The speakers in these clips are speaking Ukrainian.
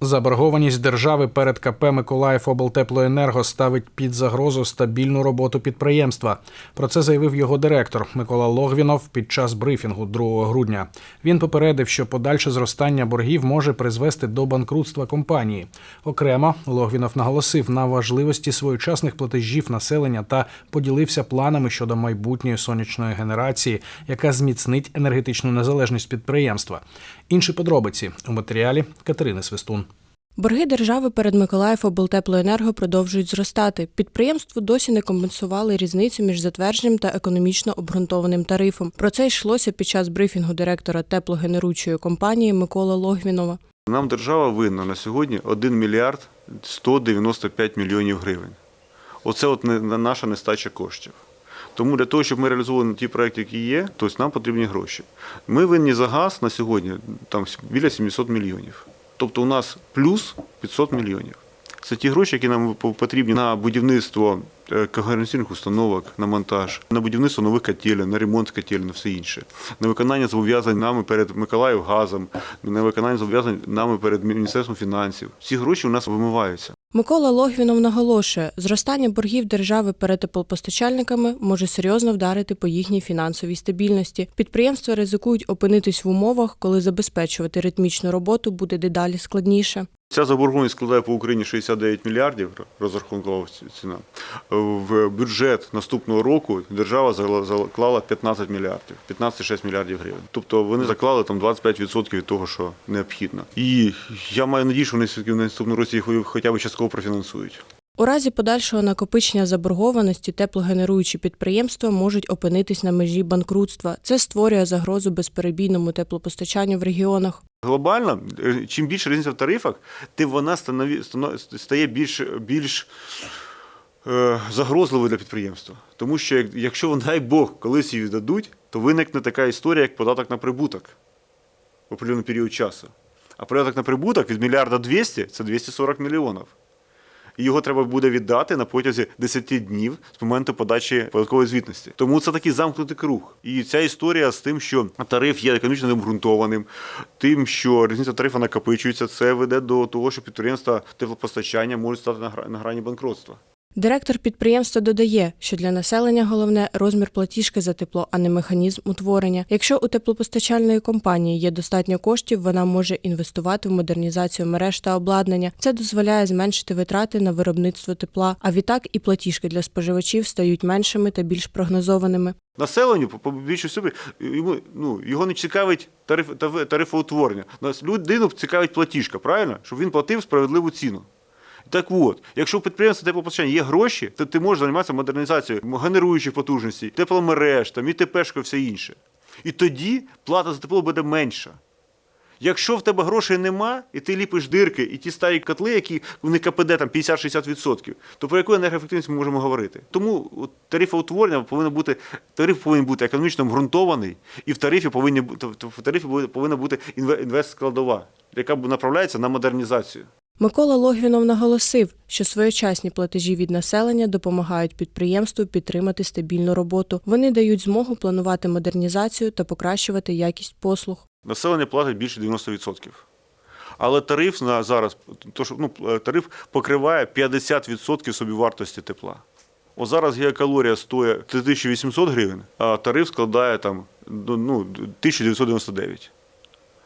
Заборгованість держави перед КП Миколаїв облтеплоенерго ставить під загрозу стабільну роботу підприємства. Про це заявив його директор Микола Логвінов під час брифінгу 2 грудня. Він попередив, що подальше зростання боргів може призвести до банкрутства компанії. Окремо Логвінов наголосив на важливості своєчасних платежів населення та поділився планами щодо майбутньої сонячної генерації, яка зміцнить енергетичну незалежність підприємства. Інші подробиці у матеріалі Катерини Свистун. Борги держави перед Миколаїв облтеплоенерго продовжують зростати. Підприємству досі не компенсували різницю між затвердженим та економічно обґрунтованим тарифом. Про це йшлося під час брифінгу директора теплогенеруючої компанії Миколи Логвінова. Нам держава винна на сьогодні 1 мільярд 195 мільйонів гривень. Оце от наша нестача коштів. Тому для того, щоб ми реалізовували ті проекти, які є, то нам потрібні гроші. Ми винні за газ на сьогодні там біля 700 мільйонів. Тобто у нас плюс 500 мільйонів. Це ті гроші, які нам потрібні на будівництво когеренційних установок, на монтаж, на будівництво нових котелів, на ремонт котелів, на все інше, на виконання зобов'язань нами перед Миколаївгазом, на виконання зобов'язань нами перед Міністерством фінансів. Ці гроші у нас вимиваються. Микола Логвінов наголошує, зростання боргів держави перед теплопостачальниками може серйозно вдарити по їхній фінансовій стабільності. Підприємства ризикують опинитись в умовах, коли забезпечувати ритмічну роботу буде дедалі складніше. Ця заборгованість складає по Україні 69 мільярдів розрахункова ціна. В бюджет наступного року держава заклала 15 мільярдів, 15,6 мільярдів гривень. Тобто вони заклали там 25% від того, що необхідно. І я маю надію, що вони все-таки в наступному році їх хоча б частково профінансують. У разі подальшого накопичення заборгованості теплогенеруючі підприємства можуть опинитись на межі банкрутства. Це створює загрозу безперебійному теплопостачанню в регіонах. Глобально, е, чим більше різниця в тарифах, тим вона стає більш, більш е, загрозливою для підприємства. Тому що якщо, дай Бог, колись її віддадуть, то виникне така історія, як податок на прибуток в определений період часу. А податок на прибуток від мільярда 200 – це 240 мільйонів. І його треба буде віддати на протязі 10 днів з моменту подачі податкової звітності. Тому це такий замкнутий круг. І ця історія з тим, що тариф є економічно необґрунтованим, тим, що різниця тарифу накопичується, це веде до того, що підприємства теплопостачання можуть стати на грані банкротства. Директор підприємства додає, що для населення головне розмір платіжки за тепло, а не механізм утворення. Якщо у теплопостачальної компанії є достатньо коштів, вона може інвестувати в модернізацію мереж та обладнання. Це дозволяє зменшити витрати на виробництво тепла. А відтак і платіжки для споживачів стають меншими та більш прогнозованими. Населенню, по- більшій собі, йому, ну, його не цікавить тариф- тарифоутворення. Нас людину цікавить платіжка, правильно? Щоб він платив справедливу ціну. Так от, якщо у підприємства теплопостачання є гроші, то ти можеш займатися модернізацією генеруючих потужностей, тепломереж, там, і ТПшка, все інше. І тоді плата за тепло буде менша. Якщо в тебе грошей нема, і ти ліпиш дирки, і ті старі котли, які в них КПД там 50-60%, то про яку енергоефективність ми можемо говорити? Тому тарифоутворення повинно бути, тариф повинен бути економічно обґрунтований, і в тарифі повинні в тарифі повинна бути інве- інвестскладова, яка направляється на модернізацію. Микола Логвінов наголосив, що своєчасні платежі від населення допомагають підприємству підтримати стабільну роботу. Вони дають змогу планувати модернізацію та покращувати якість послуг. Населення платить більше 90%. Але тариф на зараз, то, що, ну, тариф покриває 50% собівартості тепла. От зараз геокалорія стоїть 3800 гривень, а тариф складає там, ну, 1999.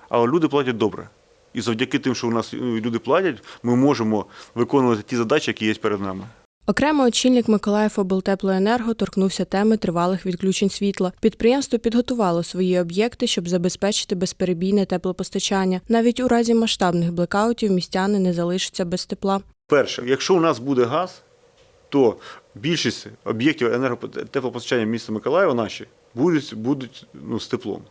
Але люди платять добре. І завдяки тим, що у нас ну, люди платять, ми можемо виконувати ті задачі, які є перед нами. Окремо очільник Миколаїв облтеплоенерго торкнувся теми тривалих відключень світла. Підприємство підготувало свої об'єкти, щоб забезпечити безперебійне теплопостачання. Навіть у разі масштабних блекаутів містяни не залишаться без тепла. Перше, якщо у нас буде газ, то більшість об'єктів енерготеплопостачання міста Миколаєва наші будуть, будуть ну, з теплом.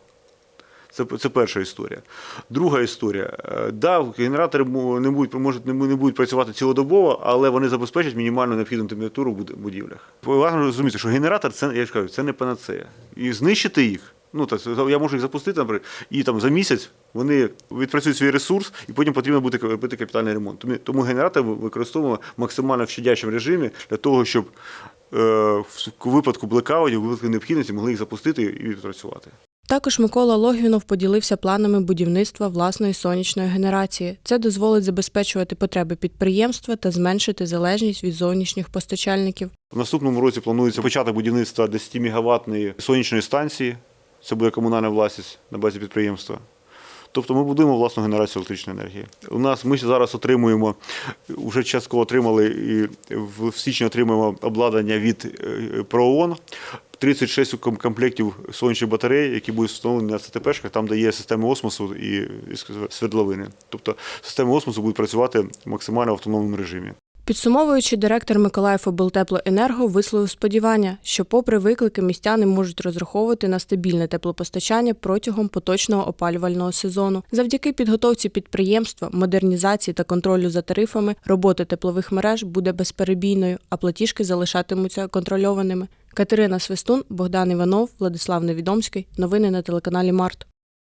Це, це перша історія. Друга історія. Е, Да, генератори не будуть, можуть, не будуть працювати цілодобово, але вони забезпечать мінімальну необхідну температуру в будівлях. Важливо розуміти, що генератор це, я ж кажу, це не панацея. І знищити їх, ну, так, я можу їх запустити, наприклад, і там за місяць вони відпрацюють свій ресурс, і потім потрібно буде робити капітальний ремонт. Тому, тому генератор використовуємо максимально в щадячому режимі для того, щоб е, в випадку блекаутів, в випадку необхідності могли їх запустити і відпрацювати. Також Микола Логвінов поділився планами будівництва власної сонячної генерації. Це дозволить забезпечувати потреби підприємства та зменшити залежність від зовнішніх постачальників. В наступному році планується початок будівництва 10 мегаваттної сонячної станції. Це буде комунальна власність на базі підприємства. Тобто ми будуємо власну генерацію електричної енергії. У нас ми зараз отримуємо, вже частково отримали і в в січні отримуємо обладнання від е, ПРООН. 36 ком- комплектів сонячних батарей, які будуть встановлені на ЦТПшках, там, де є системи осмосу і свердловини. Тобто системи осмосу будуть працювати максимально в автономному режимі. Підсумовуючи, директор Миколаїв облтеплоенерго висловив сподівання, що, попри виклики, містяни можуть розраховувати на стабільне теплопостачання протягом поточного опалювального сезону. Завдяки підготовці підприємства, модернізації та контролю за тарифами, робота теплових мереж буде безперебійною, а платіжки залишатимуться контрольованими. Катерина Свистун, Богдан Іванов, Владислав Невідомський. Новини на телеканалі Март.